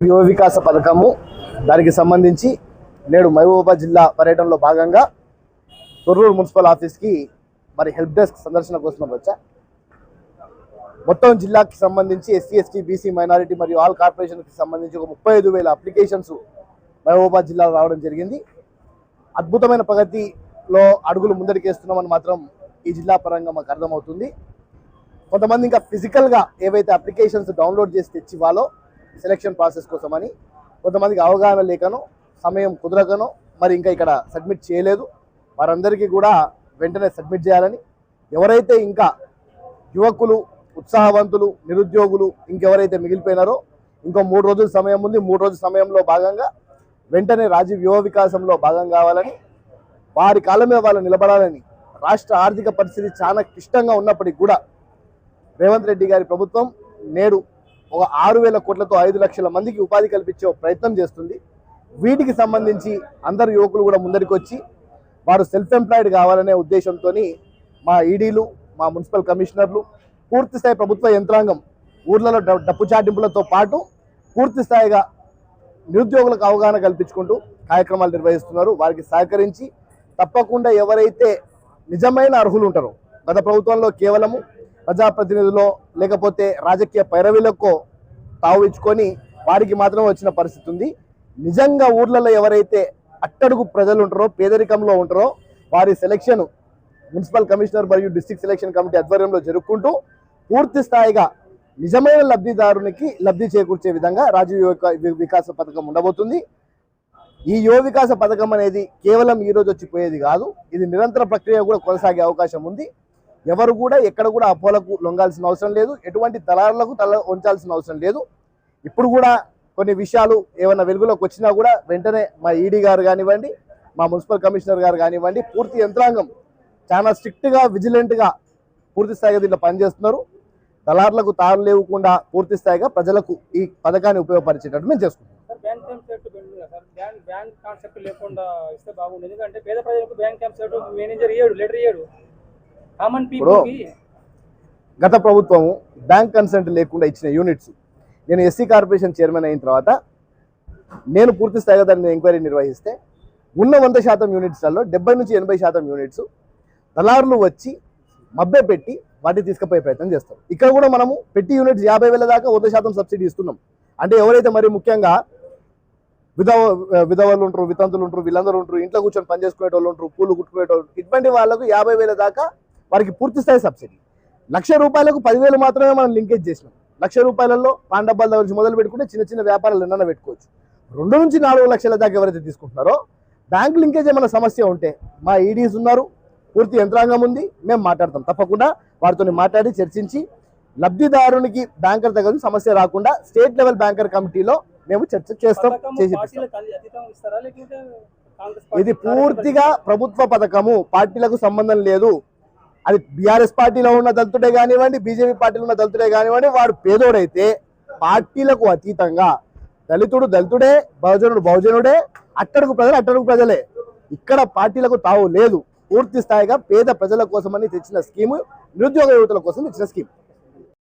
యువ వికాస పథకము. దానికి సంబంధించి నేడు మహబూబాబాద్ జిల్లా పర్యటనలో భాగంగా తొర్రూరు మున్సిపల్ ఆఫీస్కి మరి హెల్ప్ డెస్క్ సందర్శన కోసం వచ్చా. మొత్తం జిల్లాకి సంబంధించి ఎస్సీ ఎస్టీ బీసీ మైనారిటీ మరియు ఆల్ కార్పొరేషన్కి సంబంధించి ఒక ముప్పై ఐదు వేల అప్లికేషన్స్ మహబూబాబాద్ జిల్లాలో రావడం జరిగింది. అద్భుతమైన ప్రగతిలో అడుగులు ముందడికేస్తున్నామని మాత్రం ఈ జిల్లా పరంగా మాకు అర్థమవుతుంది. కొంతమంది ఇంకా ఫిజికల్గా ఏవైతే అప్లికేషన్స్ డౌన్లోడ్ చేసి తెచ్చి ఇవ్వాలో సెలక్షన్ ప్రాసెస్ కోసమని కొంతమందికి అవగాహన లేకనో సమయం కుదరకనో మరి ఇంకా ఇక్కడ సబ్మిట్ చేయలేదు. వారందరికీ కూడా వెంటనే సబ్మిట్ చేయాలని ఎవరైతే ఇంకా యువకులు ఉత్సాహవంతులు నిరుద్యోగులు ఇంకెవరైతే మిగిలిపోయినారో ఇంకో మూడు రోజుల సమయం ఉంది. మూడు రోజుల సమయంలో భాగంగా వెంటనే రాజీవ్ యువ వికాసంలో భాగం కావాలని వారి కాలమే వాళ్ళు నిలబడాలని రాష్ట్ర ఆర్థిక పరిస్థితి చాలా క్లిష్టంగా ఉన్నప్పటికీ కూడా రేవంత్ రెడ్డి గారి ప్రభుత్వం నేడు ఒక ఆరు వేల కోట్లతో ఐదు లక్షల మందికి ఉపాధి కల్పించే ప్రయత్నం చేస్తుంది. వీటికి సంబంధించి అందరు యువకులు కూడా ముందరికి వచ్చి వారు సెల్ఫ్ ఎంప్లాయిడ్ కావాలనే ఉద్దేశంతో మా ఈడీలు మా మున్సిపల్ కమిషనర్లు పూర్తి స్థాయి ప్రభుత్వ యంత్రాంగం ఊర్లలో డప్పు చాటింపులతో పాటు పూర్తి స్థాయిగా నిరుద్యోగులకు అవగాహన కల్పించుకుంటూ కార్యక్రమాలు నిర్వహిస్తున్నారు. వారికి సహకరించి తప్పకుండా ఎవరైతే నిజమైన అర్హులు ఉంటారో గత ప్రభుత్వంలో కేవలము ప్రజాప్రతినిధులో లేకపోతే రాజకీయ పైరవీలకో తావు ఇచ్చుకొని వారికి మాత్రం వచ్చిన పరిస్థితి ఉంది. నిజంగా ఊర్లలో ఎవరైతే అట్టడుగు ప్రజలు ఉంటారో పేదరికంలో ఉంటారో వారి సెలక్షన్ మున్సిపల్ కమిషనర్ మరియు డిస్ట్రిక్ట్ సెలక్షన్ కమిటీ ఆధ్వర్యంలో జరుపుకుంటూ పూర్తి స్థాయిగా నిజమైన లబ్ధిదారునికి లబ్ధి చేకూర్చే విధంగా రాజీవ్ యువ వికాస పథకం ఉండబోతుంది. ఈ యువ వికాస పథకం అనేది కేవలం ఈ రోజు వచ్చిపోయేది కాదు. ఇది నిరంతర ప్రక్రియ కూడా కొనసాగే అవకాశం ఉంది. ఎవరు కూడా ఎక్కడ కూడా అపోలకు లొంగాల్సిన అవసరం లేదు. ఎటువంటి దళారులకు తల ఉంచాల్సిన అవసరం లేదు. ఇప్పుడు కూడా కొన్ని విషయాలు ఏమైనా వెలుగులోకి వచ్చినా కూడా వెంటనే మా ఈడీ గారు కానివ్వండి మా మున్సిపల్ కమిషనర్ గారు కానివ్వండి పూర్తి యంత్రాంగం చాలా స్ట్రిక్ట్గా విజిలెంట్గా పూర్తి స్థాయిగా దీంట్లో పనిచేస్తున్నారు. దళారులకు తారు లేకుండా పూర్తి స్థాయిగా ప్రజలకు ఈ పథకాన్ని ఉపయోగపరిచేటట్టు మేము చేసుకుంటాం బ్యాంక్ కాన్సెప్ట్ కాన్సెప్ట్ లేకుండా ఇస్తే బాగుండేది ఎందుకంటే పేద ప్రజలకు బ్యాంక్ కాన్సెప్ట్ మేనేజర్ ఇయ్యాడు లెటర్ ఇయ్యాడు. గత ప్రభుత్వము బ్యాంక్ కన్సెంట్ లేకుండా ఇచ్చిన యూనిట్స్ నేను ఎస్సీ కార్పొరేషన్ చైర్మన్ అయిన తర్వాత నేను పూర్తి స్థాయిగా దాన్ని ఎంక్వైరీ నిర్వహిస్తే ఉన్న వంద శాతం యూనిట్స్లలో డెబ్బై నుంచి ఎనభై శాతం యూనిట్స్ దళారులు వచ్చి మభ్య పెట్టి వాటిని తీసుకుపోయే ప్రయత్నం చేస్తారు. ఇక్కడ కూడా మనము పెట్టి యూనిట్స్ యాభై వేల దాకా వంద శాతం సబ్సిడీ ఇస్తున్నాం. అంటే ఎవరైతే మరి ముఖ్యంగా విధవ విధవలు ఉంటారు వితంతులు ఉంటారు వీళ్ళందరూ ఉంటారు ఇంట్లో కూర్చొని పని చేసుకునే వాళ్ళు ఉంటారు పూలు కుట్టుకునే వాళ్ళు ఇటువంటి వాళ్ళకు యాభై వేల దాకా వారికి పూర్తి స్థాయి సబ్సిడీ. లక్ష రూపాయలకు పదివేలు మాత్రమే మనం లింకేజ్ చేసినాం. లక్ష రూపాయలలో పాన్ డబ్బాల దగ్గర నుంచి మొదలు పెట్టుకుంటే చిన్న చిన్న వ్యాపారాలు ఎన్నైనా పెట్టుకోవచ్చు. రెండు నుంచి నాలుగు లక్షల దాకా ఎవరైతే తీసుకుంటున్నారో బ్యాంక్ లింకేజ్ ఏమైనా సమస్య ఉంటే మా ఈడీస్ ఉన్నారు. పూర్తి యంత్రాంగం ఉంది. మేము మాట్లాడతాం. తప్పకుండా వారితో మాట్లాడి చర్చించి లబ్ధిదారునికి బ్యాంకర్ దగ్గర సమస్య రాకుండా స్టేట్ లెవెల్ బ్యాంకర్ కమిటీలో మేము చర్చ చేస్తాం చేసి ఇది పూర్తిగా ప్రభుత్వ పథకము. పార్టీలకు సంబంధం లేదు. అది బీఆర్ఎస్ పార్టీలో ఉన్న దళితుడే కానివ్వండి బీజేపీ పార్టీలో ఉన్న దళితుడే కానివ్వండి వాడు పేదోడైతే పార్టీలకు అతీతంగా దళితుడు దళితుడే బహుజనుడు బహుజనుడే అట్టడుగు ప్రజలు అట్టడుగు ప్రజలే. ఇక్కడ పార్టీలకు తావు లేదు. పూర్తి స్థాయిగా పేద ప్రజల కోసమని తెచ్చిన స్కీము నిరుద్యోగ యువతుల కోసం ఇచ్చిన స్కీమ్.